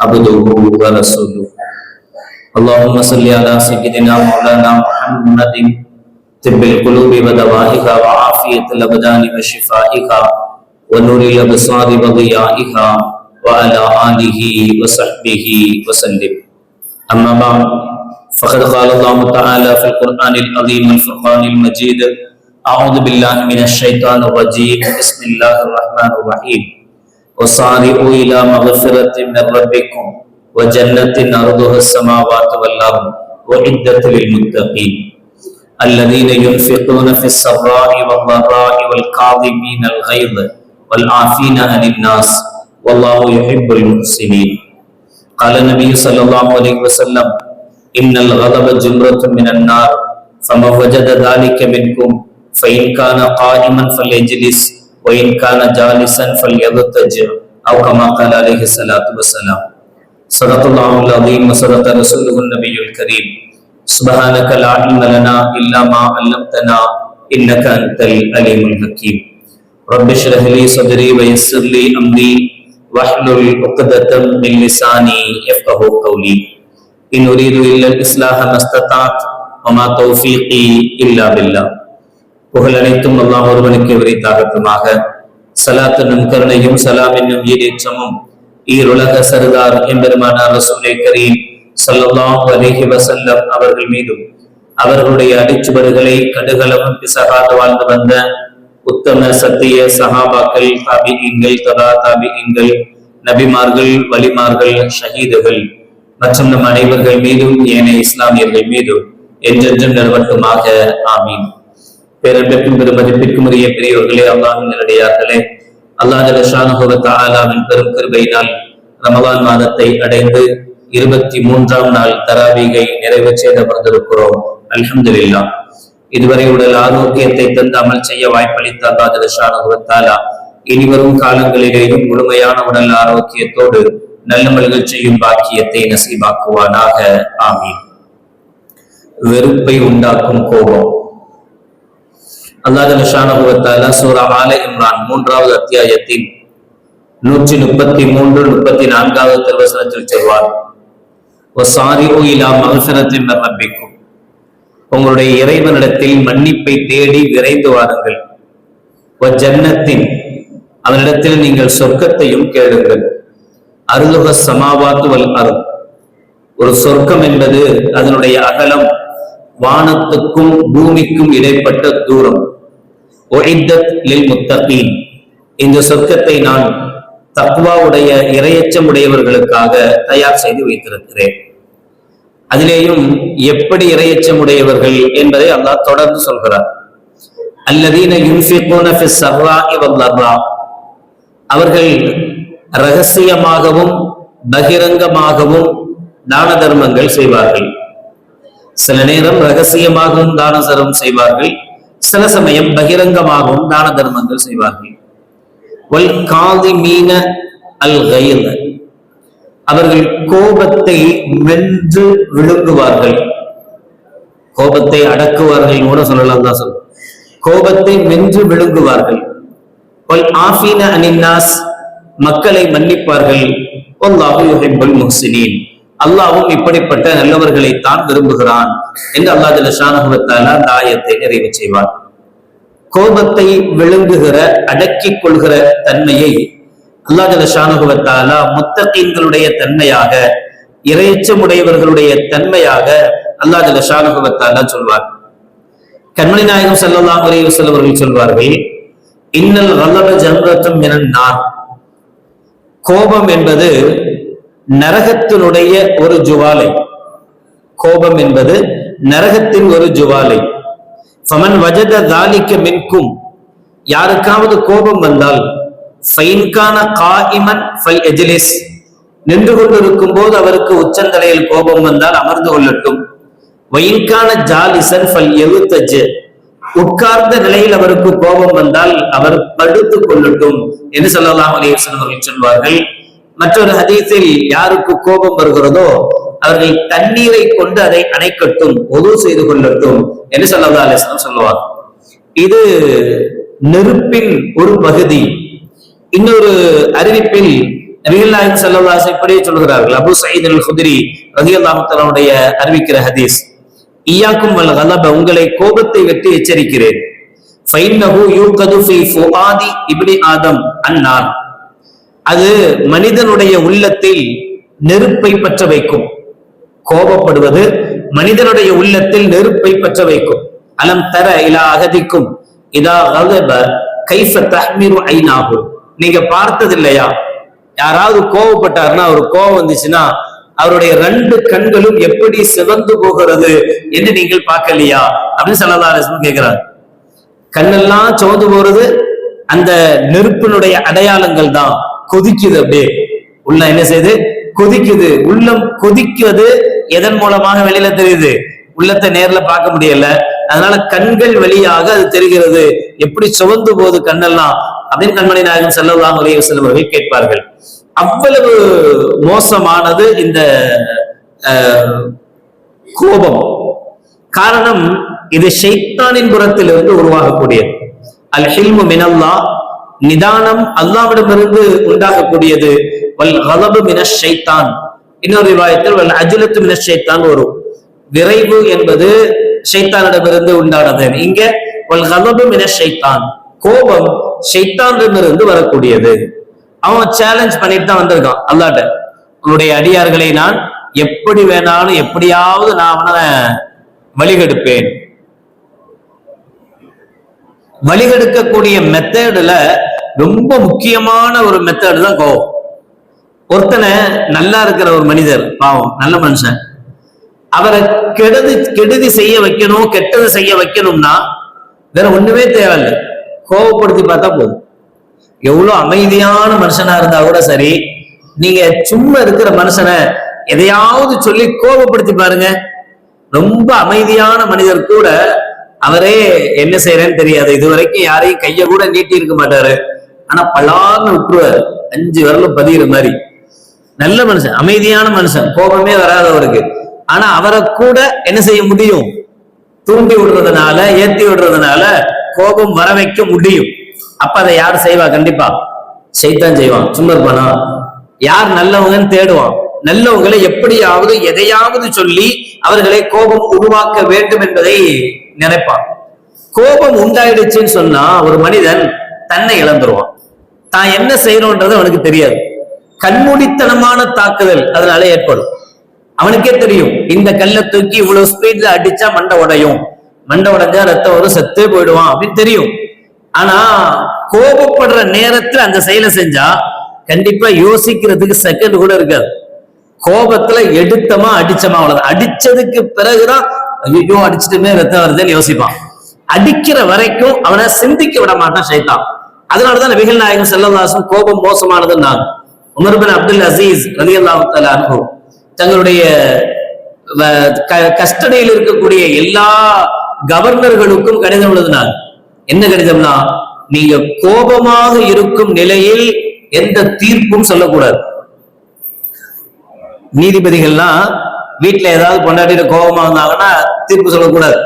عبده ورسوله اللهم صل على سيدنا مولانا محمد طب القلوب ودوائها وعافية الأبدان وشفائها ونور الأبصار وضيائها وعلى آله وصحبه وسلم۔ أما بعد، فقد قال الله تعالى في القرآن العظيم الفرقان المجيد أعوذ بالله من الشيطان الرجيم بسم الله الرحمن الرحيم وصارعوا إلى مغفرة من ربكم وجنة أرضها السماوات والأرض وعدة للمتقين. الذين ينفقون في السراء والضراء والكاظمين الغيظ والعافين عن الناس والله يحب المحسنين. قال النبي صلى الله عليه وسلم إن الغضب جمرة من النار فمن وجد ذلك منكم فإن كان قائما فليجلس وإن كان جالسا فليضطجع أو كما قال عليه الصلاة والسلام. صدق الله العظيم وصدق رسوله النبي الكريم. سبحانك لا علم لنا إلا ما علمتنا إنك أنت العليم الحكيم. رب اشرح لي صدري ويسر لي أمري واحلل عقدة من لساني يفقه قولي. إن أريد إلا الإصلاح ما استطعت وما توفيقي إلا بالله. புகழ் அனைத்தும் அல்லாஹ் ஒருவனுக்கு விரைத்தாகட்டுமாக சலாத் என்னும் கருணையும் சலாம் என்னும் ஈடேற்றமும் ஈருலக சருதார் எம்பெருமானார் ரசூலை கரீம் ஸல்லல்லாஹு அலைஹி வஸல்லம் அவர்கள் மீதும். அவர்களுடைய அடிச்சுவடுகளை கடுகளவும் பிசகாது வாழ்ந்து வந்த உத்தம சத்திய சஹாபாக்கள் தாபிகங்கள் ததா தாபிகங்கள் நபிமார்கள் வலிமார்கள் ஷஹீதுகள் மற்றும் நம் அனைவர்கள் மீதும் ஏனைய இஸ்லாமியர்கள் மீதும் என்றென்றும் நிறுவட்டுமாக ஆமீன். பேரன்பிற்கும் பெருமதிப்பிற்கும் உரிய பெரியோர்களே அல்லாஹின் நிலடியார்களே அல்லாஹாலாவின் பெரும் கிருபையினால் ரமலான் மாதத்தை அடைந்து இருபத்தி மூன்றாம் நாள் தராவீகை நிறைவு செய்து அமர்ந்திருக்கிறோம் அல்ஹம்துலில்லா. இதுவரை உடல் ஆரோக்கியத்தை தந்து அமல் செய்ய வாய்ப்பளித்த அல்லாஹாலா இனிவரும் காலங்களிலேயும் முழுமையான உடல் ஆரோக்கியத்தோடு நல்லமல்கள் செய்யும் பாக்கியத்தை நசீபாக்குவானாக. ஆமீன். வெறுப்பை உண்டாக்கும் கோபம். அல்லாஹால சூரா ஆல இம்ரான் மூன்றாவது அத்தியாயத்தின் நூற்றி முப்பத்தி மூன்று முப்பத்தி நான்காவது திருவசனத்தில் சொல்வார் மகசனத்தின் ரப்பிக்கும். உங்களுடைய இறைவனிடத்தில் மன்னிப்பை தேடி விரைந்து வாருங்கள். ஜன்னத்தின் அவனிடத்தில் நீங்கள் சொர்க்கத்தையும் கேளுங்கள். அருளுக சமாவாத்து வல் அருள். ஒரு சொர்க்கம் என்பது அதனுடைய அகலம் வானத்துக்கும் பூமிக்கும் இடைப்பட்ட தூரம். இந்த சொர்க்கத்தை நான் தக்குவாவுடைய இரையச்சம் உடையவர்களுக்காக தயார் செய்து வைத்திருக்கிறேன். அதிலேயும் எப்படி இரையச்சம் உடையவர்கள் என்பதை அல்லாஹ் தொடர்ந்து சொல்கிறார். அல்லதீன அவர்கள் ரகசியமாகவும் பகிரங்கமாகவும் தான தர்மங்கள் செய்வார்கள். சில நேரம் ரகசியமாகவும் தான தர்மம் செய்வார்கள். சில சமயம் பகிரங்கமாகவும் தான தர்மங்கள் செய்வார்கள். மீன அல் அவர்கள் கோபத்தை வென்று விழுங்குவார்கள். கோபத்தை அடக்குவார்கள் கூட சொல்லலாம் தான் சொல்லுவோம் கோபத்தை வென்று விழுங்குவார்கள். ஆஃபீன அனின்னாஸ் மக்களை மன்னிப்பார்கள். முஹ்சினீன். அல்லாவும் இப்படிப்பட்ட நல்லவர்களைத்தான் விரும்புகிறான் என்று அல்லா ஷானகுவத்தால அந்த ஆயத்தை நிறைவு செய்வார் கோபத்தை விழுங்குகிற அடக்கிக் கொள்கிற தன்மையை அல்லாஹ் ஷானகுவத்தாலா முத்தகீன்களுடைய தன்மையாக இறைச்சமுடையவர்களுடைய தன்மையாக அல்லா ஷானகுவத்தாலா சொல்வார். கண்மணி நாயகம் செல்லலாம் உரைவு செல்வர்கள் சொல்வார்கள் இன்னல் வல்லப ஜன்ரத்தும் என நான் கோபம் என்பது நரகத்தினுடைய ஒரு ஜுவாலை. கோபம் என்பது நரகத்தின் ஒரு ஜுவாலை. ஃபமன் வஜத தாலிக்க மின்கும். யாருக்காவது கோபம் வந்தால் ஃபைன்கான காயிமன் ஃபல் எஜிலிஸ். நின்று கொண்டிருக்கும் போது அவருக்கு உச்சந்தலையில் கோபம் வந்தால் அமர்ந்து கொள்ளட்டும். வயின்கான ஜாலிசன் ஃபல் எழுத்தஜ். உட்கார்ந்த நிலையில் அவருக்கு கோபம் வந்தால் அவர் படுத்துக் கொள்ளட்டும் என்று சொல்லலாம் அலிஹசன் அவர்கள் சொல்வார்கள். மற்றொரு ஹதீஸில் யாருக்கு கோபம் வருகிறதோ அவர்கள் தண்ணீரை கொண்டு அதை அணைக்கட்டும் ஒது செய்து கொள்ளட்டும் என்று சொல்லதா அலிஸ்லாம் சொல்லுவார். இது நெருப்பின் ஒரு பகுதி. இன்னொரு அறிவிப்பில் நபிகள்நாயகம் நாயகம் இப்படி இப்படியே சொல்கிறார்கள். அபு சயீத் அல் ஹுதிரி ரதியல்லாஹுத்தலாவுடைய அறிவிக்கிற ஹதீஸ். ஈயாக்கும் வல்ல கலப உங்களை கோபத்தை வெட்டி எச்சரிக்கிறேன். ஃபைன்னஹு யூகது ஃபி ஃபுஆதி இப்னி ஆதம் அன்னார். அது மனிதனுடைய உள்ளத்தில் நெருப்பை பற்ற வைக்கும். கோபப்படுவது மனிதனுடைய உள்ளத்தில் நெருப்பை பற்ற வைக்கும். அலம் தர இலா அகதிக்கும். இதா கைஃப தஹ்மிரு ஐநாகும். நீங்க பார்த்தது இல்லையா யாராவது கோவப்பட்டாருன்னா அவர் கோபம் வந்துச்சுன்னா அவருடைய ரெண்டு கண்களும் எப்படி சிவந்து போகிறது என்று நீங்கள் பார்க்கலையா? அப்படின்னு சல்லா அலிஸ்லம் கேட்கிறார். கண்ணெல்லாம் சோந்து போறது அந்த நெருப்பினுடைய அடையாளங்கள் தான். கொதிக்குது அப்படியே. உள்ள என்ன செய்யுது? கொதிக்குது. உள்ளம் கொதிக்குது எதன் மூலமாக வெளியில தெரியுது? உள்ளத்தை நேர்ல பார்க்க முடியல. அதனால கண்கள் வழியாக அது தெரிகிறது. எப்படி சுவந்து போகுது கண்ணெல்லாம்? அப்படின்னு கண்மணி நாயகன் செல்லலாம் செல்லும் அவர்கள் கேட்பார்கள். அவ்வளவு மோசமானது இந்த கோபம். காரணம் இது ஷைத்தானின் புறத்திலிருந்து உருவாகக்கூடியது. அல் ஹில்மு மினல்லா நிதானம் அல்லாவிடமிருந்து உண்டாகக்கூடியது. வல் ஹலபு மினஷைத்தான் இன்னொரு விவாயத்தில் வல் அஜிலத்து மினஷைத்தான் வரும். விரைவு என்பது ஷைத்தானிடமிருந்து உண்டானது. இங்க வல் கலபு மினஷைத்தான் கோபம் ஷைத்தானிடமிருந்து வரக்கூடியது. அவன் சேலஞ்ச் பண்ணிட்டு தான் வந்திருக்கான். அல்லாட்ட உன்னுடைய அடியார்களை நான் எப்படி வேணாலும் எப்படியாவது நான் அவனை வழிகெடுப்பேன். வழிகெடுக்கக்கூடிய மெத்தேடில் ரொம்ப முக்கியமான ஒரு மெத்தேடு தான் கோவம். ஒருத்தனை நல்லா இருக்கிற ஒரு மனிதர் பாவம் நல்ல மனுஷன். அவரை கெடுதி கெடுதி செய்ய வைக்கணும் கெட்டது செய்ய வைக்கணும்னா வேற ஒண்ணுமே தேவையில்லை. கோவப்படுத்தி பார்த்தா போதும். எவ்வளோ அமைதியான மனுஷனா இருந்தா கூட சரி நீங்க சும்மா இருக்கிற மனுஷனை எதையாவது சொல்லி கோபப்படுத்தி பாருங்க. ரொம்ப அமைதியான மனிதர் கூட அவரே என்ன செய்யறேன்னு தெரியாது. இது வரைக்கும் யாரையும் கைய கூட நீட்டி இருக்க மாட்டாரு. ஆனா பலான்னு விட்டுருவாரு அஞ்சு வரலும் பதிகிற மாதிரி. நல்ல மனுஷன் அமைதியான மனுஷன். கோபமே வராது அவருக்கு. ஆனா அவரை கூட என்ன செய்ய முடியும்? தூண்டி விடுறதுனால ஏத்தி விடுறதுனால கோபம் வர வைக்க முடியும். அப்ப அதை யார் செய்வா? கண்டிப்பா செய்தான் செய்வான். சும்மா இருப்பானா? யார் நல்லவங்கன்னு தேடுவான். நல்லவங்களை எப்படியாவது எதையாவது சொல்லி அவர்களை கோபம் உருவாக்க வேண்டும் என்பதை நினைப்பான். கோபம் உண்டாயிடுச்சுன்னு சொன்னா ஒரு மனிதன் தன்னை இழந்துருவான். தான் என்ன செய்யணும்ன்றது அவனுக்கு தெரியாது. கண்மூடித்தனமான தாக்குதல் அதனால ஏற்படும். அவனுக்கே தெரியும் இந்த கல்லை தூக்கி இவ்வளவு ஸ்பீட்ல அடிச்சா மண்டை உடையும். மண்டை உடைஞ்சா ரத்தம் வரும் செத்தே போயிடுவான் அப்படின்னு தெரியும். ஆனா கோபப்படுற நேரத்துல அந்த செயலை செஞ்சா கண்டிப்பா யோசிக்கிறதுக்கு செகண்ட் கூட இருக்காது. கோபத்துல எடுத்தமா அடிச்சமா அவ்வளவு அடிச்சதுக்கு பிறகுதான் ஐயோ அடிச்சுட்டுமே ரத்தம் வருதுன்னு யோசிப்பான். அடிக்கிற வரைக்கும் அவனை சிந்திக்க விட மாட்டான் சைத்தான் அதனாலதான் நபிகள் நாயகம் செல்லதாசன் கோபம் மோசமானதுன்னு உமர் பின் அப்துல் அசீஸ் ரலி அல்லாஹால அனுபவம் தங்களுடைய கஸ்டடியில் இருக்கக்கூடிய எல்லா கவர்னர்களுக்கும் கடிதம் எழுதினார் என்ன கடிதம்னா நீங்க கோபமாக இருக்கும் நிலையில் எந்த தீர்ப்பும் சொல்லக்கூடாது. நீதிபதிகள்லாம் வீட்டுல ஏதாவது பொண்டாட்டிட்டு கோபமா இருந்தாங்கன்னா தீர்ப்பு சொல்லக்கூடாது.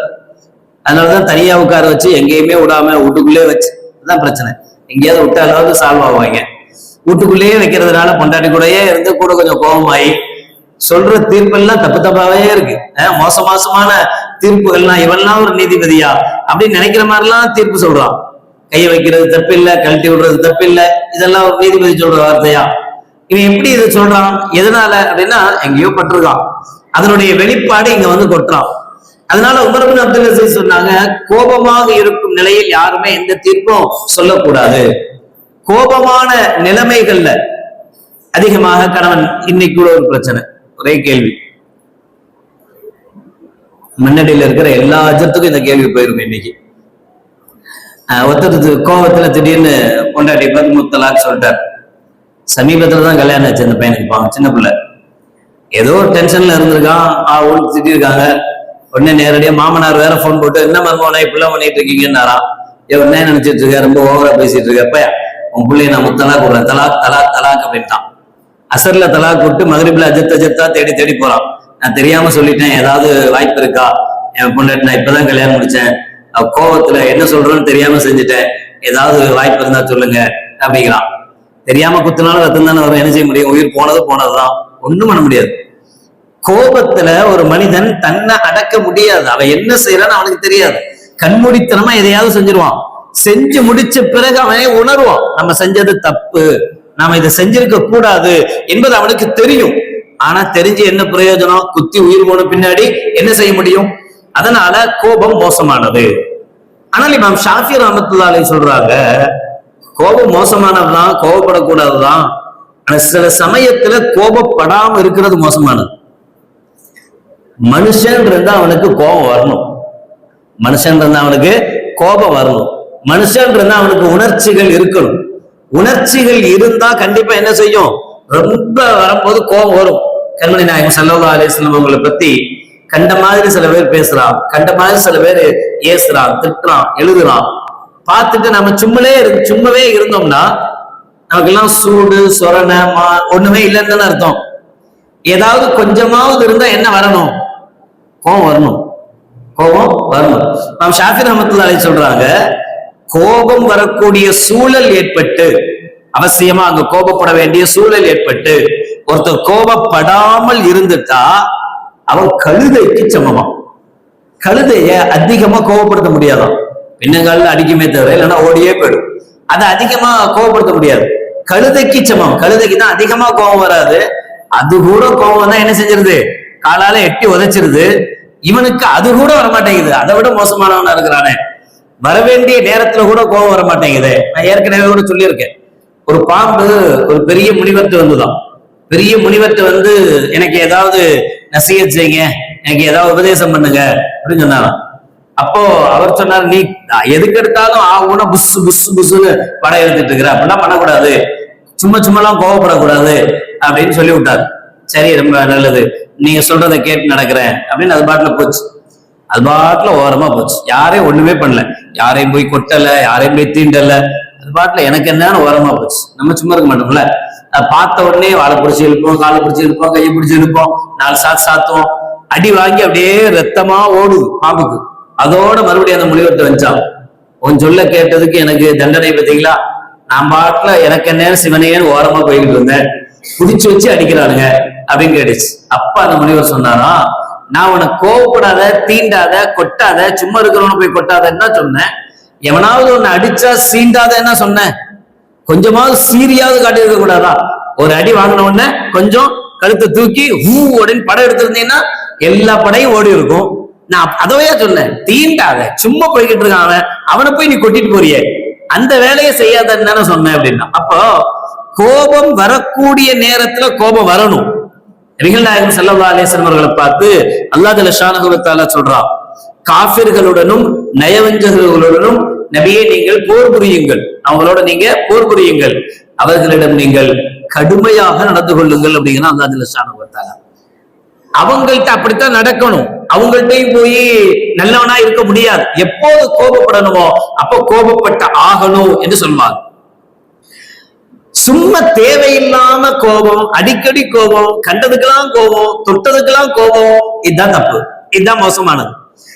அதனாலதான் தனியா உட்கார வச்சு எங்கேயுமே விடாம வீட்டுக்குள்ளே வச்சு. அதுதான் பிரச்சனை. எங்கேயாவது விட்டாலாவது சால்வ் ஆவாங்க. வீட்டுக்குள்ளேயே வைக்கிறதுனால பொண்டாட்டி கூடயே இருந்து கூட கொஞ்சம் கோபமாயி சொல்ற தீர்ப்பெல்லாம் தப்பு தப்பாவே இருக்கு. மோச மோசமான தீர்ப்புகள்லாம் இவெல்லாம் ஒரு நீதிபதியா அப்படின்னு நினைக்கிற மாதிரிலாம் தீர்ப்பு சொல்றான். கையை வைக்கிறது தப்பு இல்லை கழட்டி விடுறது தப்பு இல்லை இதெல்லாம் ஒரு நீதிபதி சொல்ற வார்த்தையா? இவன் எப்படி இதை சொல்றான்? எதனால? அப்படின்னா எங்கேயோ பட்டிருக்கான். அதனுடைய வெளிப்பாடு இங்க வந்து கொட்டுறான் அதனால உமரபின் அப்துல் அசீஸ் சொன்னாங்க கோபமாக இருக்கும் நிலையில் யாருமே எந்த தீர்ப்பும் சொல்லக்கூடாது. கோபமான நிலைமைகள்ல அதிகமாக கணவன் இன்னைக்கு கூட ஒரு பிரச்சனை. ஒரே கேள்வி. மண்ணடியில் இருக்கிற எல்லா அஜத்துக்கும் இந்த கேள்வி போயிருக்கும் இன்னைக்கு. ஒருத்தருக்கு கோபத்துல திடீர்னு கொண்டாடி பதிமுத்தலான்னு சொல்லிட்டார். சமீபத்துல தான் கல்யாணம் ஆச்சு அந்த பையனுக்கு. பாவம் சின்ன பிள்ளை. ஏதோ ஒரு டென்ஷன்ல இருந்திருக்கான். ஆ ஊருக்கு திட்டிருக்காங்க உடனே நேரடியா மாமனார் வேற ஃபோன் போட்டு என்ன மருமகனா இப்படிலாம் பண்ணிட்டு இருக்கீங்கன்னாரா? ஏ உடனே நினைச்சிட்டு இருக்க? ரொம்ப ஓவரா பேசிட்டு இருக்கப்ப உன் பிள்ளைய நான் முத்தலா கொடுறேன் தலாக் தலாக் தலாக் அப்படின்ட்டான். அசர்ல தலாக் விட்டு மகரிப்ல அஜத்த அஜத்தா தேடி தேடி போறான். நான் தெரியாம சொல்லிட்டேன். ஏதாவது வாய்ப்பு இருக்கா? என் பொண்ணு நான் இப்பதான் கல்யாணம் முடிச்சேன். அவ கோவத்துல என்ன சொல்றேன்னு தெரியாம செஞ்சுட்டேன். ஏதாவது வாய்ப்பு இருந்தா சொல்லுங்க. அப்படிங்கிறான். தெரியாம குத்தினாலும் ரத்தம் தானே வரும். என்ன செய்ய முடியும்? உயிர் போனது போனதுதான். ஒண்ணும் பண்ண முடியாது. கோபத்துல ஒரு மனிதன் தன்னை அடக்க முடியாது. அவன் என்ன செய்யறான்னு அவனுக்கு தெரியாது. கண்மூடித்தனமா எதையாவது செஞ்சிருவான். செஞ்சு முடிச்ச பிறகு அவன் உணர்வான். நம்ம செஞ்சது தப்பு. நாம இதை செஞ்சிருக்க கூடாது என்பது அவனுக்கு தெரியும். ஆனா தெரிஞ்சு என்ன பிரயோஜனம்? குத்தி உயிர் போன பின்னாடி என்ன செய்ய முடியும்? அதனால கோபம் மோசமானது. ஆனால் இமாம் ஷாஃபி ரஹமத்துல்லாலே சொல்றாங்க கோபம் மோசமானதுதான் கோபப்படக்கூடாதுதான். ஆனா சில சமயத்துல கோபப்படாம இருக்கிறது மோசமானது. மனுஷன் இருந்தா அவனுக்கு கோபம் வரணும். மனுஷன் இருந்தா அவனுக்கு கோபம் வரணும். மனுஷன் இருந்தா அவனுக்கு உணர்ச்சிகள் இருக்கணும். உணர்ச்சிகள் இருந்தா கண்டிப்பா என்ன செய்யும்? ரொம்ப வரும்போது கோபம் வரும். கண்மணி நாயகம் சல்லா அலிஸ்லாம் அவங்களை பத்தி கண்ட மாதிரி சில பேர் பேசுறான். கண்ட மாதிரி சில பேர் ஏசுறான் திட்டுறான் எழுதுறான். பார்த்துட்டு நம்ம சும்மலே இரு- சும்மவே இருந்தோம்னா நமக்கெல்லாம் சூடு சொரண மா ஒண்ணுமே இல்லைன்னு தானே அர்த்தம். ஏதாவது கொஞ்சமாவது இருந்தா என்ன வரணும்? கோபம் வரணும். கோபம் வரணும். நாம் ஷாஃபி ரஹமத்துல்லா அலைஹி சொல்றாங்க கோபம் வரக்கூடிய சூழல் ஏற்பட்டு அவசியமா அங்க கோபப்பட வேண்டிய சூழல் ஏற்பட்டு ஒருத்தர் கோபப்படாமல் இருந்துட்டா அவன் கழுதைக்கு சமமா. கழுதைய அதிகமா கோபப்படுத்த முடியாதான். பின்னங்காலில் அடிக்குமே தவிர இல்லைன்னா ஓடியே போயிடும். அதை அதிகமா கோபப்படுத்த முடியாது. கழுதைக்கு சமம். கழுதைக்கு தான் அதிகமா கோபம் வராது. அது கூட கோபம் தான் என்ன செஞ்சிருது? காலால எட்டி உதைச்சிருது. இவனுக்கு அது கூட வர மாட்டேங்குது அதை விட மோசமானவனா இருக்கிறானே. வரவேண்டிய நேரத்துல கூட கோபம் வர மாட்டேங்குது நான் ஏற்கனவே கூட சொல்லியிருக்கேன். ஒரு பாம்பு ஒரு பெரிய முனிவர்த்து வந்துதான். பெரிய முனிவர்த்து வந்து எனக்கு ஏதாவது நசிகத் செய்யுங்க. எனக்கு ஏதாவது உபதேசம் பண்ணுங்க. அப்படின்னு சொன்னாராம். அப்போ அவர் சொன்னார் நீ எதுக்கு எடுத்தாலும் ஆ ஊன புஸ் புஸ் புஸ்ன்னு படம் எடுத்துட்டு இருக்கிற அப்படின்னா பண்ணக்கூடாது. சும்மா சும்மாலாம் கோவப்படக்கூடாது அப்படின்னு சொல்லி விட்டார். சரி ரொம்ப நல்லது. நீங்க சொல்றதை கேட்டு நடக்கிறேன் அப்படின்னு அது பாட்டுல போச்சு. அது பாட்டுல ஓரமா போச்சு. யாரையும் ஒண்ணுமே பண்ணல. யாரையும் போய் கொட்டல யாரையும் போய் தீண்டல. அது பாட்டுல எனக்கு என்னன்னு ஓரமா போச்சு. நம்ம சும்மா இருக்க மாட்டோம்ல. பார்த்த உடனே வாழை பிடிச்சி இழுப்போம் காலை பிடிச்சி இழுப்போம் கையை பிடிச்சி இழுப்போம் நாலு சாத்து சாத்துவோம். அடி வாங்கி அப்படியே ரத்தமா ஓடுது பாம்புக்கு. அதோட மறுபடியும் அந்த முடிவெடுத்து வச்சான் உன் சொல்ல கேட்டதுக்கு எனக்கு தண்டனை பார்த்தீங்களா நான் பாட்டுல எனக்கு என்ன சிவனையேன்னு ஓரமா போய்கிட்டு இருந்தேன். புடிச்சு வச்சு அடிக்கிறானுங்க அப்படின்னு கேட்டுச்சு. அப்ப அந்த முனிவர் சொன்னாராம் நான் உனக்கு கோவப்படாத தீண்டாத கொட்டாத சும்மா இருக்கிறவன போய் கொட்டாதன்னு தான் சொன்னேன். எவனாவது உன்னை அடிச்சா சீண்டாதன்னா சொன்னேன். கொஞ்சமாவது சீரியாவது காட்டியிருக்க கூடாதா? ஒரு அடி வாங்கின உடனே கொஞ்சம் கழுத்தை தூக்கி ஹூ உடனே படம் எடுத்திருந்தீங்கன்னா எல்லா படையும் ஓடி இருக்கும். நான் அதவையா சொன்னேன். தீண்டாத. சும்மா போய்கிட்டு இருக்கான் அவன். அவனை போய் நீ கொட்டிட்டு போறிய. அந்த வேலையை செய்யாதன்னு தானே சொன்னேன் அப்படின்னா. அப்போ கோபம் வரக்கூடிய நேரத்துல கோபம் வரணும். நபிகள் செல்லவா ஸல்லல்லாஹு அவர்களை பார்த்து அல்லாஹ் ஷானகுலத்தால சொல்றான். காபிர்களுடனும் நயவஞ்சகர்களுடனும் நபியே நீங்கள் போர் புரியுங்கள். அவங்களோட நீங்க போர் புரியுங்கள். அவர்களிடம் நீங்கள் கடுமையாக நடந்து கொள்ளுங்கள் அப்படிங்கிறான் அல்லாஹ் ஷானகுலத்தால அவங்கள்ட்ட அப்படித்தான் நடக்கணும். அவங்கள்ட்டையும் போய் நல்லவனா இருக்க முடியாது. எப்போது கோபப்படணுமோ அப்போ கோபப்பட்ட ஆகணும் என்று சொல்வார். சும்மா தேவையில்லாம கோபம் அடிக்கடி கோபம் கண்டதுக்கெல்லாம் கோபம் தொட்டதுக்கெல்லாம் கோபம் இதுதான் தப்பு. இதுதான் மோசமானது.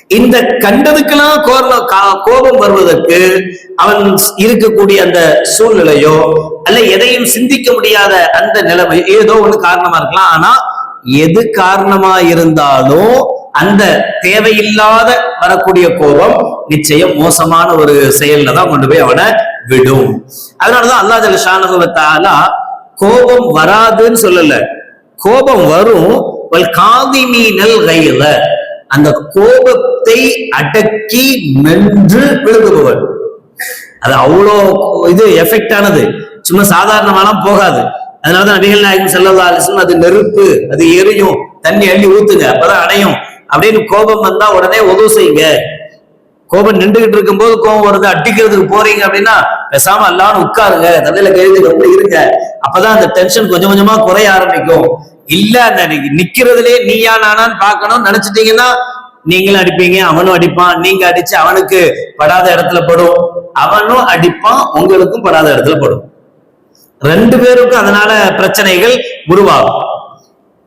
இந்த கண்டதுக்கெல்லாம் கோபம் கா- கோபம் வருவதற்கு அவன் இருக்கக்கூடிய அந்த சூழ்நிலையோ அல்ல எதையும் சிந்திக்க முடியாத அந்த நிலைமை ஏதோ ஒண்ணு காரணமா இருக்கலாம். ஆனா எது காரணமா இருந்தாலும் அந்த தேவையில்லாத வரக்கூடிய கோபம் நிச்சயம் மோசமான ஒரு செயல்ல தான் கொண்டு போய் அவனை விடும். அதனாலதான் அல்லாஹ் ஜல்ல கோபம் வராதுன்னு சொல்லல. கோபம் வரும். வல் காதிமீனல் கைல. அந்த கோபத்தை அடக்கி மென்று விழுங்குபவன். அது அவ்வளோ இது எஃபெக்ட் ஆனது. சும்மா சாதாரணமாலாம் போகாது. அதனாலதான் நபிகள் நாயகம் செல்லதா அது நெருப்பு அது எரியும். தண்ணி அள்ளி ஊத்துங்க அப்பதான் அடையும் அப்படின்னு கோபம் வந்தா உடனே உதவு செய்யுங்க. கோபம் நின்றுகிட்டு இருக்கும்போது கோபம் வருது அடிக்கிறதுக்கு போறீங்க அப்படின்னா பேசாம எல்லாரும் உட்காருங்க. தலையில கழுத்து ரொம்ப இருங்க. அப்பதான் அந்த டென்ஷன் கொஞ்சம் கொஞ்சமா குறைய ஆரம்பிக்கும். இல்ல அந்த நிக்கிறதுலே நீயா நானான்னு பாக்கணும்னு நினைச்சிட்டீங்கன்னா நீங்களும் அடிப்பீங்க அவனும் அடிப்பான். நீங்க அடிச்சு அவனுக்கு படாத இடத்துல படும். அவனும் அடிப்பான் உங்களுக்கும் படாத இடத்துல படும். ரெண்டு பேருக்கும் அதனால பிரச்சனைகள் உருவாகும்.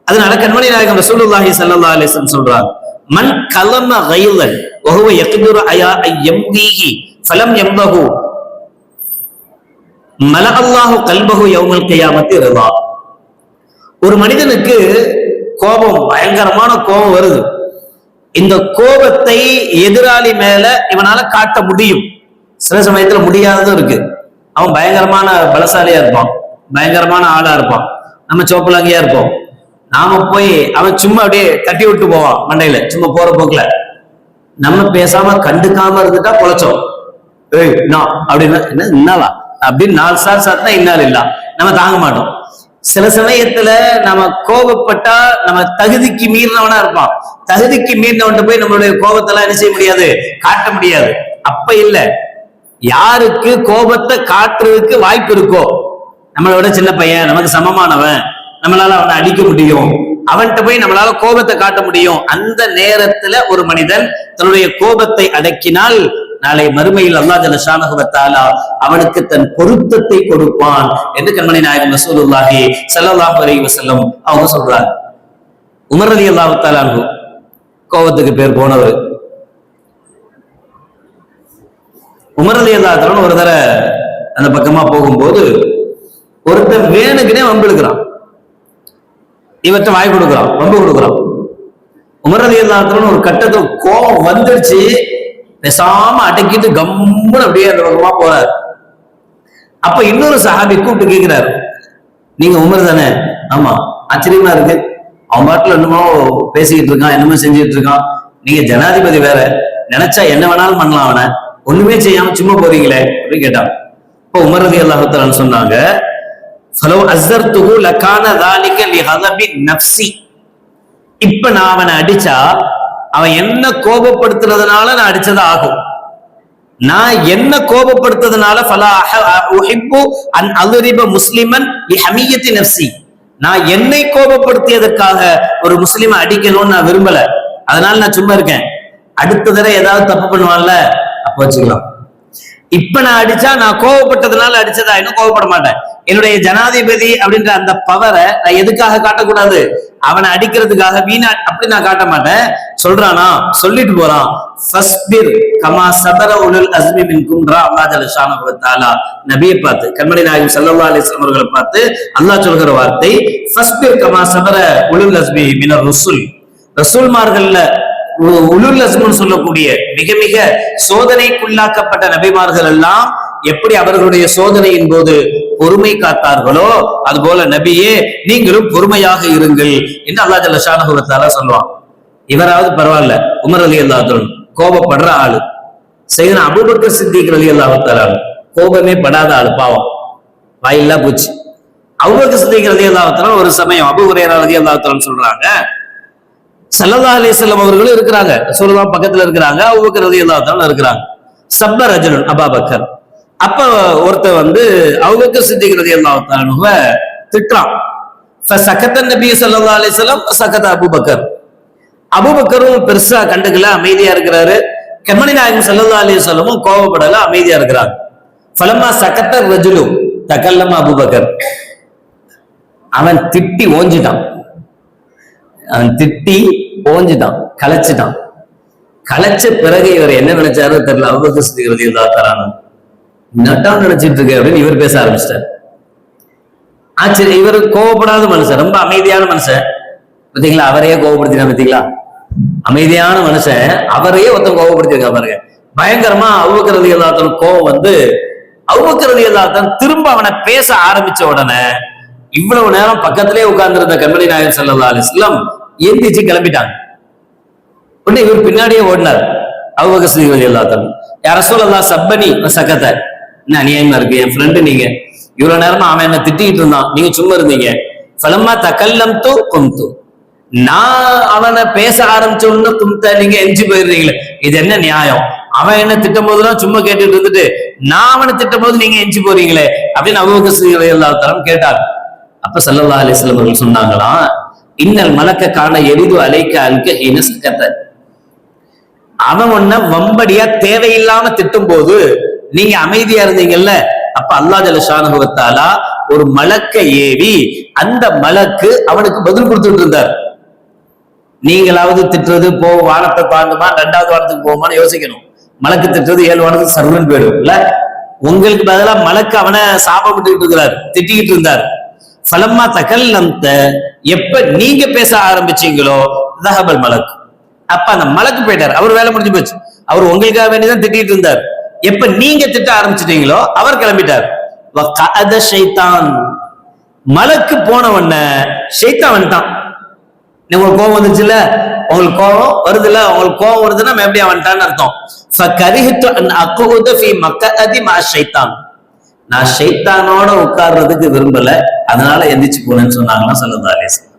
அது கண்மணி நாயகம் ரசூலுல்லாஹி சல்லா அலிஸ்லம் சொல்றாங்க மன் கலம கைலன் வகுவ யக்துரு அயா ஐயம்தீஹி ஃபலம் எம்பகு மல அல்லாஹு கல்பகு யௌமல் கியாமத்து ரதா. ஒரு மனிதனுக்கு கோபம் பயங்கரமான கோபம் வருது. இந்த கோபத்தை எதிராளி மேல இவனால காட்ட முடியும். சில சமயத்துல முடியாததும் இருக்கு. அவன் பயங்கரமான பலசாலியா இருப்பான் பயங்கரமான ஆளா இருப்பான். நம்ம சோப்பலாங்கியா இருப்போம். நாம போய் அவன் சும்மா அப்படியே தட்டி விட்டு போவான் மண்டையில. சும்மா போற போக்குல. நம்ம பேசாம கண்டுக்காம இருந்துட்டா பொழைச்சோம். ஏய் நான் அப்படின்னா என்ன இன்னாலா அப்படின்னு நாலு சார் சாத்தா இன்னால் இல்லா. நம்ம தாங்க மாட்டோம். சில சமயத்துல நம்ம கோபப்பட்டா நம்ம தகுதிக்கு மீறினவனா இருப்பான். தகுதிக்கு மீறினவன் போய் நம்மளுடைய கோபத்தெல்லாம் என்ன செய்ய முடியாது? காட்ட முடியாது. அப்ப இல்ல. யாருக்கு கோபத்தை காட்டுறதுக்கு வாய்ப்பு இருக்கோ? நம்மளை விட சின்ன பையன் நமக்கு சமமானவன். நம்மளால அவனை அடிக்க முடியும். அவன்கிட்ட போய் நம்மளால கோபத்தை காட்ட முடியும். அந்த நேரத்துல ஒரு மனிதன் தன்னுடைய கோபத்தை அடக்கினால் நாளை மறுமையில் அல்லா ஜல்லஷானஹு வ அவனுக்கு தன் பொருத்தத்தை கொடுப்பான் என்று கண்மணி நாயகம் ரசூலுல்லாஹி சல்லாஹ் அலி வசல்லம் அவங்க சொல்றாங்க. உமர் அலி தஆலா கோபத்துக்கு பேர் போனவர். உமர் அலி அல்லாத்தாலும் ஒரு தடவை அந்த பக்கமா போகும்போது ஒருத்தன் வேணுக்குனே வம்பு இழுக்கிறான் வாய் கொடுக்குறான் ரொம்ப கொடுக்குறான் உமரதி எல்லாத்துலன்னு ஒரு கட்டத்துல கோபம் வந்துடுச்சு பேசாம அடக்கிட்டு கம்முன்னு அப்படியே அந்த பக்கமா போறாரு. அப்ப இன்னொரு சஹாபி கூப்பிட்டு கேட்கிறாரு நீங்க உமர் தானே? ஆமா ஆச்சரியமா இருக்கு. அவன் பாட்டுல என்னமோ பேசிக்கிட்டு இருக்கான் என்னமோ செஞ்சுட்டு இருக்கான். நீங்க ஜனாதிபதி வேற. நினைச்சா என்ன வேணாலும் பண்ணலாம் அவனை. ஒண்ணுமே செய்யாம சும்மா போறீங்களே அப்படின்னு கேட்டான். இப்போ உமரதி அல்லாஹத்தாலன்னு சொன்னாங்க ஹலோ அசர்துகு லக்கான தாலிக லிஹதபி நப்சி இப்ப நான் அவனை அடிச்சா அவன் என்ன கோபப்படுத்துறதுனால நான் அடிச்சது ஆகும். நான் என்ன கோபப்படுத்துறதுனால ஃபலா உஹிப்பு அன் அதுரிப முஸ்லிமன் ஹமியத்தி நப்சி நான் என்னை கோபப்படுத்தியதற்காக ஒரு முஸ்லிமை அடிக்கணும்னு நான் விரும்பல. அதனால நான் சும்மா இருக்கேன். அடுத்த தடவை ஏதாவது தப்பு பண்ணுவான்ல அப்போ வச்சுக்கலாம். இப்ப நான் அடிச்சா நான் கோவப்பட்டதுனால அடிச்சதா? இன்னும் கோபப்பட மாட்டேன். என்னுடைய ஜனாதிபதி அப்படின்ற அந்த பவரை நான் எதுக்காக காட்டக்கூடாது? அவனை அடிக்கிறதுக்காக வீணா அப்படி நான் காட்ட மாட்டேன். சொல்றானா? சொல்லிட்டு போறான். ஃபஸ்பிர் கமா சதர உலுல் அஸ்மி மின் கும்ரா அல்லாஹ் ஜல்லஷானஹு வ நபியை பார்த்து கண்மணி நாயகம் சல்லா அலிஸ்லாம் அவர்களை பார்த்து அல்லாஹ் சொல்கிற வார்த்தை ஃபஸ்பிர் கமா சதர உலுல் அஸ்மி மின ருசுல். ரசூல்மார்கள்ல உ- உலுல் அஸ்முன்னு சொல்லக்கூடிய மிக மிக சோதனைக்குள்ளாக்கப்பட்ட நபிமார்கள் எல்லாம் எப்படி அவர்களுடைய சோதனையின் போது பொறுமை காத்தார்களோ அது போல நபியே நீங்களும் பொறுமையாக இருங்கள். என்று அல்லா ஜல்ல ஷானஹுவத்தால சொல்லுவான்? இவராவது பரவாயில்ல உமர் அலி அல்லாத்தோன் கோபப்படுற ஆளு. செய்தன அபுபக்கர் சித்திக் அலி அல்லாஹத்தால கோபமே படாத ஆளு பாவம். வாயில்லா போச்சு. அபுபக்கர் சித்திக் அலி அல்லாஹத்தால ஒரு சமயம் அபு உரையர் அலி அல்லாஹத்தாலன்னு சொல்றாங்க சல்லல்லா அலிஸ்லாம் அவர்களும் இருக்கிறாங்க. ரசூலுல்லாஹ் பக்கத்துல இருக்கிறாங்க அபுபக்கர் அலி அல்லாத்தாலும் இருக்கிறாங்க. சப்ப ரஜுலன் அபாபக்கர் அப்ப ஒருத்தர் வந்து அபூபக்கர் சித்திக்கிறது ரலியல்லாஹு தஆலாவை திட்டுறான். ஃபசகத நபி சல்லா அலைஹி வஸல்லம் சகத அபூபக்கர். அபூபக்கரும் பெருசா கண்டுக்கல அமைதியா இருக்கிறாரு. கெமணி நாயகம் சல்லா அலைஹி கோவப்படல கோபப்படல அமைதியா இருக்கிறாங்க பலமா சகத்த ரஜுலு தகல்லம அபுபக்கர். அவன் திட்டி ஓஞ்சிட்டான். அவன் திட்டி ஓஞ்சிட்டான் கலைச்சிட்டான் கலைச்ச பிறகு இவர் என்ன நினைச்சாரோ தெரியல சித்திக்கிறது தரானு நட்டா நினைச்சிட்டு இருக்க அப்படின்னு இவர் பேச ஆரம்பிச்சிட்டார். ஆச்சரிய இவர் கோவப்படாத மனுஷன் ரொம்ப அமைதியான மனுஷன். பார்த்தீங்களா? அவரையே கோவப்படுத்தினா பார்த்தீங்களா? அமைதியான மனுஷன் அவரையே ஒருத்தன் கோவப்படுத்திருக்கா பாருங்க. பயங்கரமா அவுக்கிறது எல்லாத்தன் கோவம் வந்து அவுக்கிறது எல்லாத்தன் திரும்ப அவனை பேச ஆரம்பிச்ச உடனே இவ்வளவு நேரம் பக்கத்திலே உட்கார்ந்திருந்த கண்மணி நாயகர் செல்லல்லா அலிஸ்லாம் எந்திரிச்சு கிளம்பிட்டாங்க. உடனே இவர் பின்னாடியே ஓடினார். அவுபக ஸ்ரீவதி எல்லாத்தனும் யார சொல்லலாம் சப்பனி சக்கத்தை. என்ன அநியாயமா இருக்கு? என் ஃப்ரெண்டு நீங்க. இவ்வளவு நேரமா அவன் என்ன திட்டிக்கிட்டு இருந்தான். நீங்க சும்மா இருந்தீங்க. பலமா தக்கல்லம் தூ கும்து. நான் அவனை பேச ஆரம்பிச்ச உடனே கும்த நீங்க எஞ்சி போயிடுறீங்களே. இது என்ன நியாயம்? அவன் என்ன திட்டும் போதுலாம் சும்மா கேட்டுட்டு இருந்துட்டு நான் அவனை திட்டும் போது நீங்க எஞ்சி போறீங்களே அப்படின்னு அபுபக்கர் எல்லாத்தரம் கேட்டார். அப்ப சல்லல்லா அலிஸ்லம் அவர்கள் சொன்னாங்களாம் இன்னல் மலக்க காண எரிது அலைக்க அல்க ஹீன அவன் ஒன்ன வம்படியா தேவையில்லாம திட்டும் போது நீங்க அமைதியா இருந்தீங்கல்ல அப்ப அல்லா ஜலஷானுபவத்தாலா ஒரு மலக்க ஏவி அந்த மலக்கு அவனுக்கு பதில் கொடுத்துட்டு இருந்தார். நீங்களாவது திட்டுறது போ வானத்தை தாண்டுமா ரெண்டாவது வாரத்துக்கு போகுமான்னு யோசிக்கணும். மலக்கு திட்டுறது ஏழு வாரத்துக்கு சர்வன் போயிடும். இல்ல? உங்களுக்கு பதிலாக மலக்கு அவனை சாபப்பட்டுக்கிட்டு இருக்கிறார் திட்டிக்கிட்டு இருந்தார். பலம்மா தகல் நம்த எப்ப நீங்க பேச ஆரம்பிச்சீங்களோ தகபல் மலக்கு. அப்ப அந்த மலக்கு போயிட்டார். அவர் வேலை முடிஞ்சு போச்சு. அவர் உங்களுக்காக வேண்டிதான் திட்டிட்டு இருந்தார். எப்ப நீங்க திட்ட ஆரம்பிச்சிட்டீங்களோ அவர் கிளம்பிட்டார். ஷைத்தான். மலக்கு போன ஷைத்தான் வந்துட்டான். உங்களுக்கு கோபம் வந்துச்சுல்ல? உங்களுக்கு கோபம் வருதுல்ல? உங்களுக்கு கோபம் வருதுன்னா நம்ம எப்படி வந்துட்டான்னு அர்த்தம். ஃபீ ஷைத்தான். நான் ஷைத்தானோட உட்கார்றதுக்கு விரும்பல. அதனால எந்திரிச்சு போனேன்னு சொன்னாங்கன்னா சல்லல்லாஹு அலைஹி வஸல்லம்.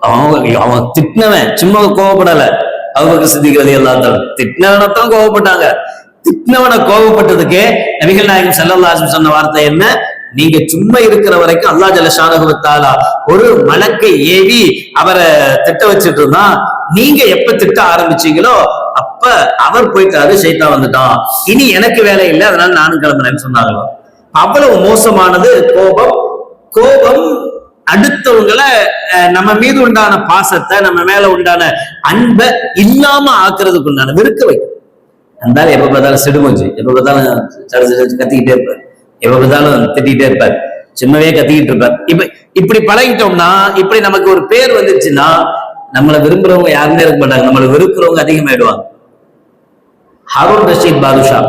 அவன் அவன் திட்டினவன். சும்மா கோவப்படலை அவங்க சித்திக்கிறது எல்லாத்தாலும் திட்டினவனத்தான் கோவப்பட்டாங்க. திட்டினவனை கோவப்பட்டதுக்கே நபிகள் நாயகம் ஸல்லல்லாஹு சொன்ன வார்த்தை என்ன? நீங்க சும்மா இருக்கிற வரைக்கும் அல்லாஹ் ஜல்ல தாலா ஒரு மலக்கை ஏவி அவரை திட்ட வச்சுட்டு இருந்தான். நீங்க எப்ப திட்ட ஆரம்பிச்சீங்களோ அப்ப அவர் போயிட்டாரு சைத்தா வந்துட்டான். இனி எனக்கு வேலை இல்லை அதனால நானும் கிளம்புறேன்னு சொன்னாங்களோ? அவ்வளவு மோசமானது கோபம். கோபம் அடுத்தவங்களை நம்ம மீது உண்டான பாசத்தை நம்ம மேல உண்டான அன்பை இல்லாம ஆக்குறதுக்கு உண்டான வெறுக்க வைக்கும். அந்த எப்ப பார்த்தாலும் சிடுமூஞ்சி. எப்ப பார்த்தாலும் கத்திக்கிட்டே இருப்பார். எப்ப பார்த்தாலும் திட்டிகிட்டே இருப்பார். சும்மாவே கத்திக்கிட்டு இருப்பார். இப்ப இப்படி பழகிட்டோம்னா இப்படி நமக்கு ஒரு பேர் வந்துச்சுன்னா நம்மளை விரும்புறவங்க யாருமே இருக்க மாட்டாங்க. நம்மளை வெறுக்கிறவங்க அதிகமாயிடுவாங்க. ஹாரூன் ரஷீத் பாதுஷா.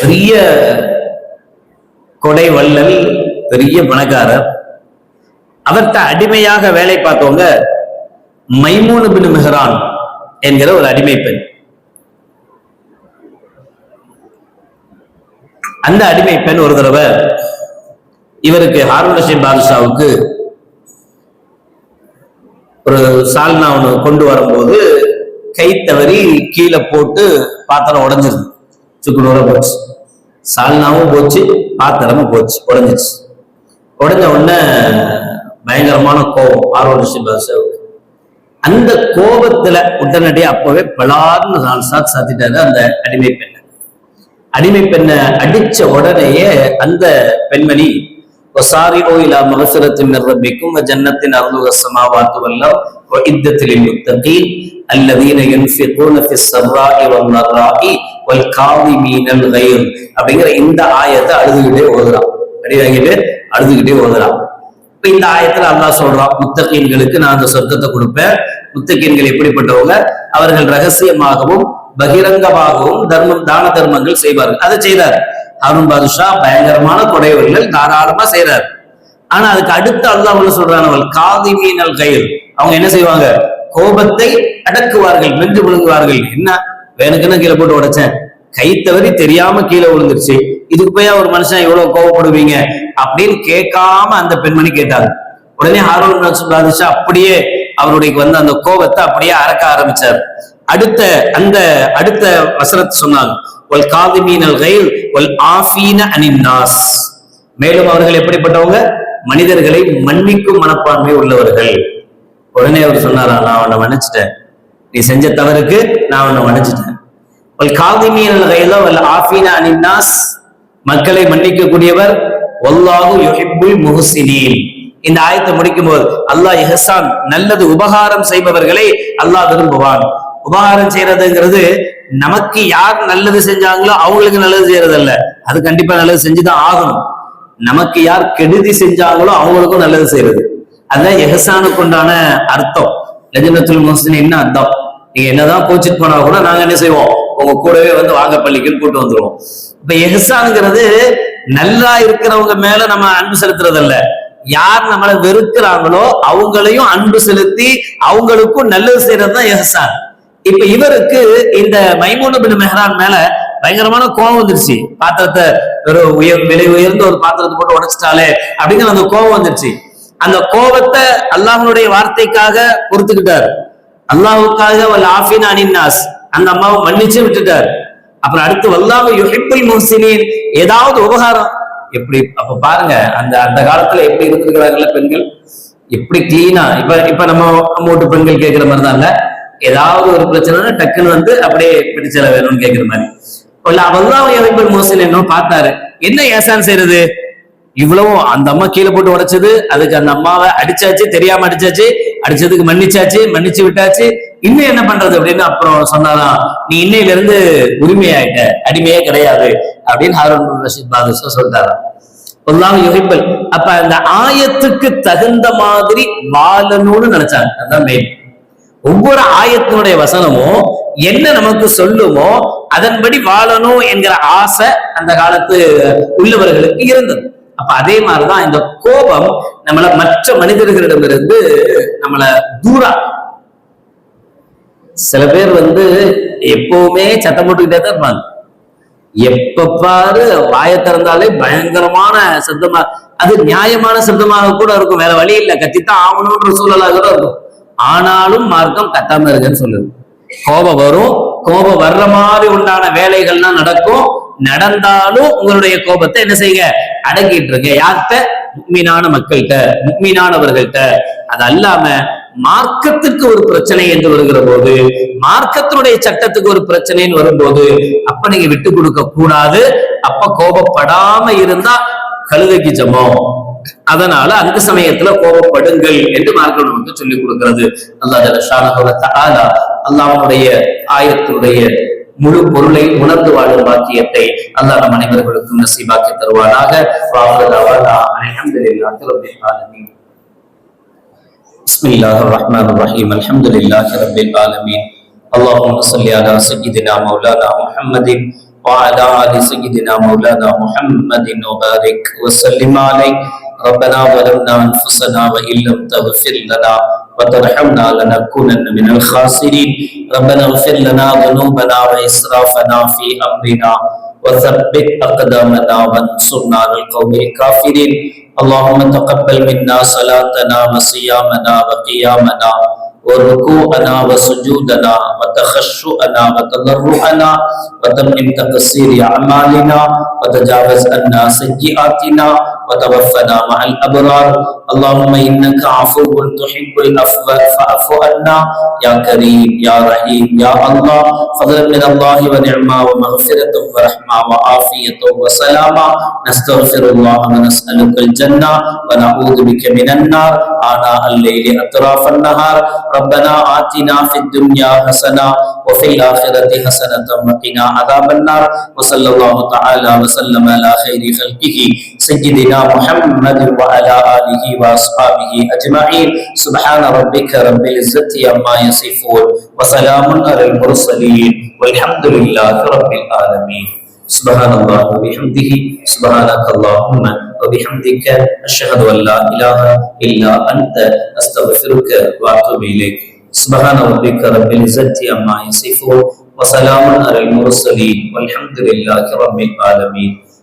பெரிய கொடை வள்ளல் பெரிய பணக்காரர். அவர்கிட்ட அடிமையாக வேலை பார்த்தவங்க மைமூனு பின் மெஹரான் என்கிற ஒரு அடிமை பெண். அந்த அடிமை பெண் ஒரு தடவை இவருக்கு ஹாரூன் ரஷீத் பாதுஷாவுக்கு ஒரு சால்னா ஒன்று கொண்டு வரும்போது கை தவறி கீழே போட்டு பாத்திரம் உடஞ்சிருது. சுக்குநூற போச்சு. சால்னாவும் போச்சு பாத்திரமும் போச்சு உடஞ்சிச்சு உடஞ்ச உடனே பயங்கரமான கோபம் ஆர்வரிஷி பாஷாவுக்கு அந்த கோபத்துல உடனடியே அப்பவே பலார்னு நான் சாத் சாத்திட்டாரு அந்த அடிமை பெண்ணை. அடிமை பெண்ணை அடிச்ச உடனேயே அந்த பெண்மணி ஒசாரி ஓயிலா மகசுரத்தின் நிரம்பிக்கும் ஜன்னத்தின் அருந்துக சமாவாத்து வல்லம் இத்தத்திலின் முத்தகி அல்லதீன யுன்ஃபிகூன ஃபி ஸர்ராஇ வல் நர்ராஇ வல் காதிமீனல் கயிர் அப்படிங்கிற இந்த ஆயத்தை அழுதுகிட்டே ஓதுறான். அடி வாங்கிட்டு அழுதுகிட்டே ஓதுறான். இப்ப இந்த ஆயத்துல அல்லாஹ் சொல்றான் முத்தகீன்களுக்கு நான் அந்த சொர்க்கத்தை கொடுப்பேன். முத்தகீன்கள் எப்படிப்பட்டவங்க? அவர்கள் ரகசியமாகவும் பகிரங்கமாகவும் தர்மம் தான தர்மங்கள் செய்வார்கள். அதை செய்தார். அருண் பாதுஷா பயங்கரமான கொடையவர்கள் தாராளமா செய்றார். ஆனா அதுக்கு அடுத்து அல்லாஹ் சொல்றான் அவள் காதி மீனல் கயிறு. அவங்க என்ன செய்வாங்க? கோபத்தை அடக்குவார்கள் மென்று விழுங்குவார்கள். என்ன? வேணுக்குன்னு கீழே போட்டு உடைச்சேன். கை தவறி தெரியாம கீழே விழுந்துருச்சு. இதுக்கு போய் ஒரு மனுஷன் எவ்வளவு கோவப்படுவீங்க? அப்படின்னு கேட்காம அந்த பெண்மணி கேட்டாங்க உடனே ஹாரூன் ரஷீத் அப்படியே அவருடைய வந்து அந்த கோபத்தை அப்படியே அறக்க ஆரம்பிச்சார். அடுத்த அந்த அடுத்த வசனத்தை சொன்னாங்க. ஒல் காதிமீனல் கைல் ஒல் ஆஃபீன அனின் மேலும் அவர்கள் எப்படிப்பட்டவங்க? மனிதர்களை மன்னிக்கும் மனப்பான்மை உள்ளவர்கள். உடனே அவர் சொன்னாரா நான் உன்னை மன்னிச்சிட்டேன். நீ செஞ்ச தவறுக்கு நான் உன்னை மன்னிச்சிட்டேன். ஒல் காதிமீனல் கைலோ வல் ஆஃபீன அனின் நாஸ் மக்களை மன்னிக்கக்கூடியவர் வல்லாஹு யுஹிப்புல் இந்த ஆயத்தை முடிக்கும் போது அல்லாஹ் எஹசான் நல்லது உபகாரம் செய்பவர்களை அல்லாஹ் விரும்புவான். உபகாரம் செய்யறதுங்கிறது நமக்கு யார் நல்லது செஞ்சாங்களோ அவங்களுக்கு நல்லது செய்யறது அல்ல அது கண்டிப்பா நல்லது செஞ்சுதான் ஆகணும். நமக்கு யார் கெடுதி செஞ்சாங்களோ அவங்களுக்கும் நல்லது செய்யறது. அதுதான் எஹசானுக்கு உண்டான அர்த்தம். லஜனத்துல் முஸ்லிம் என்ன அர்த்தம்? நீங்க என்னதான் கோச்சிட்டு போனா கூட நாங்க என்ன செய்வோம்? உங்க கூடவே வந்து வாங்க பள்ளிக்குன்னு கூட்டு வந்துருவோம். இப்ப எஹசானுங்கிறது நல்லா இருக்கிறவங்க மேல நம்ம அன்பு செலுத்துறது இல்ல யார் நம்மளை வெறுக்கிறாங்களோ அவங்களையும் அன்பு செலுத்தி அவங்களுக்கும் நல்லது செய்யறது தான் எஹசான் இப்ப இவருக்கு இந்த மைமூனு பின் மெஹரான் மேல பயங்கரமான கோபம் வந்துருச்சு. பாத்திரத்தை ஒரு உயர் விலை உயர்ந்த ஒரு பாத்திரத்தை போட்டு உடைச்சிட்டாலே அப்படிங்கிற அந்த கோபம் வந்துருச்சு. அந்த கோபத்தை அல்லாஹனுடைய வார்த்தைக்காக பொறுத்துக்கிட்டார். அல்லாஹுக்காக வல் ஆஃபின் அனின்னாஸ் அந்த அம்மாவை மன்னிச்சு விட்டுட்டார். அப்புறம் அடுத்து வல்லாம யுஹிப்புல் முஹ்சினின். ஏதாவது உபகாரம். எப்படி அப்ப பாருங்க அந்த அந்த காலத்துல எப்படி இருந்திருக்கிறாங்கல்ல பெண்கள்? எப்படி கிளீனா இப்ப இப்ப நம்ம நம்ம வீட்டு பெண்கள் கேட்கிற மாதிரி தான் இல்ல. ஏதாவது ஒரு பிரச்சனை டக்குன்னு வந்து அப்படியே பிடிச்சல வேணும்னு கேட்கிற மாதிரி. இல்ல அவல்லாம யுஹிப்புல் முஹ்சின் என்ன பார்த்தாரு. என்ன ஏசான் செய்யறது இவ்வளவும் அந்த அம்மா கீழே போட்டு உடைச்சது அதுக்கு அந்த அம்மாவை அடிச்சாச்சு தெரியாம அடிச்சாச்சு. அடிச்சதுக்கு மன்னிச்சாச்சு மன்னிச்சு விட்டாச்சு. இன்னும் என்ன பண்றது அப்படின்னு அப்புறம் சொன்னாதான் நீ இன்னையில இருந்து உரிமையாயிட்ட அடிமையே கிடையாது அப்படின்னு ஹாரூன் ரஷீத் பாதுஷா சொல்றாராம் ஒல்லாம் யுகிப்பல் அப்ப அந்த ஆயத்துக்கு தகுந்த மாதிரி வாழணும்னு நினைச்சாங்க. அதான் மெயின் ஒவ்வொரு ஆயத்தினுடைய வசனமும் என்ன நமக்கு சொல்லுமோ அதன்படி வாழணும் என்கிற ஆசை அந்த காலத்து உள்ளவர்களுக்கு இருந்தது. அப்ப அதே மாதிரிதான் இந்த கோபம் நம்மள மற்ற மனிதர்களிடமிருந்து நம்மள தூரா. சில பேர் வந்து எப்பவுமே சத்தம் போட்டுக்கிட்டே தான் இருப்பாங்க. எப்ப பாரு வாய திறந்தாலே பயங்கரமான சப்தமா அது நியாயமான சப்தமாக கூட இருக்கும். வேற வழி இல்லை. கத்தித்தான் ஆகணும்ன்ற சூழலாக கூட இருக்கும். ஆனாலும் மார்க்கம் கத்தாம இருக்குன்னு சொல்லுது. கோபம் வரும். கோபம் வர்ற மாதிரி உண்டான வேலைகள்லாம் நடக்கும். நடந்தாலும் உங்களுடைய கோபத்தை என்ன செய்யுங்க? அடக்கிட்டு இருக்க யார்கிட்ட? முக்மீனான மக்கள்கிட்ட முக்மீனானவர்கள்ட்ட அது அல்லாம மார்க்கத்துக்கு ஒரு பிரச்சனை என்று வருகிற போது மார்க்கத்தினுடைய சட்டத்துக்கு ஒரு பிரச்சனைன்னு வரும்போது அப்ப நீங்க விட்டு கொடுக்க கூடாது. அப்ப கோபப்படாம இருந்தா கழுதைக்கு ஜமம் அதனால அந்த சமயத்துல கோபப்படுங்கள் என்று மார்க்கம் நமக்கு சொல்லிக் கொடுக்கிறது. அல்லாஹ் அல்லாஹனுடைய ஆயத்தினுடைய முழு பொருளை உணர்ந்து வாழும் பாக்கியத்தை அல்லாஹ் நம் அனைவர்களுக்கும் நசீபாக்கி தருவானாக بسم الله الرحمن الرحيم الحمد لله رب العالمين اللهم صل على سيدنا مولانا محمد وعلى ال سيدنا مولانا محمد وبارك وسلم عليه ربنا ظلمنا انفسنا وان لم تغفر لنا وترحمنا لنكونن من الخاسرين. ربنا اغفر لنا ذنوبنا وإسرافنا في أمرنا. وثبت أقدامنا وانصرنا على القوم الكافرين. اللهم تقبل منا صلاتنا وصيامنا وقيامنا وركوعنا وسجودنا وتخشؤنا وتضرعنا. وتمم تقصير أعمالنا. وتجاوز عنا سيئاتنا. وتوفنا مع الأبرار. اللهم إنك عفو تحب العفو فاعف عنا يا كريم يا رحيم يا الله. فضلا من الله ونعمة ومغفرة ورحمة وعافية وسلامة. نستغفر الله ونسألك الجنة ونعوذ بك من النار. آناء الليل أطراف النهار. ربنا آتنا في الدنيا حسنة وفي الآخرة حسنة وقنا عذاب النار. وصلى الله تعالى وسلم على خير خلقه سيدنا محمد وعلى آله وأصحابه أجمعين. سبحان ربك رب العزة عما يصفون وسلام على المرسلين والحمد لله رب العالمين. سبحان الله وبحمده سبحانك اللهم وبحمدك أشهد أن لا إله إلا أنت أستغفرك وأتوب إليك. سبحان ربك رب العزة عما يصفون وسلام على المرسلين والحمد لله رب العالمين.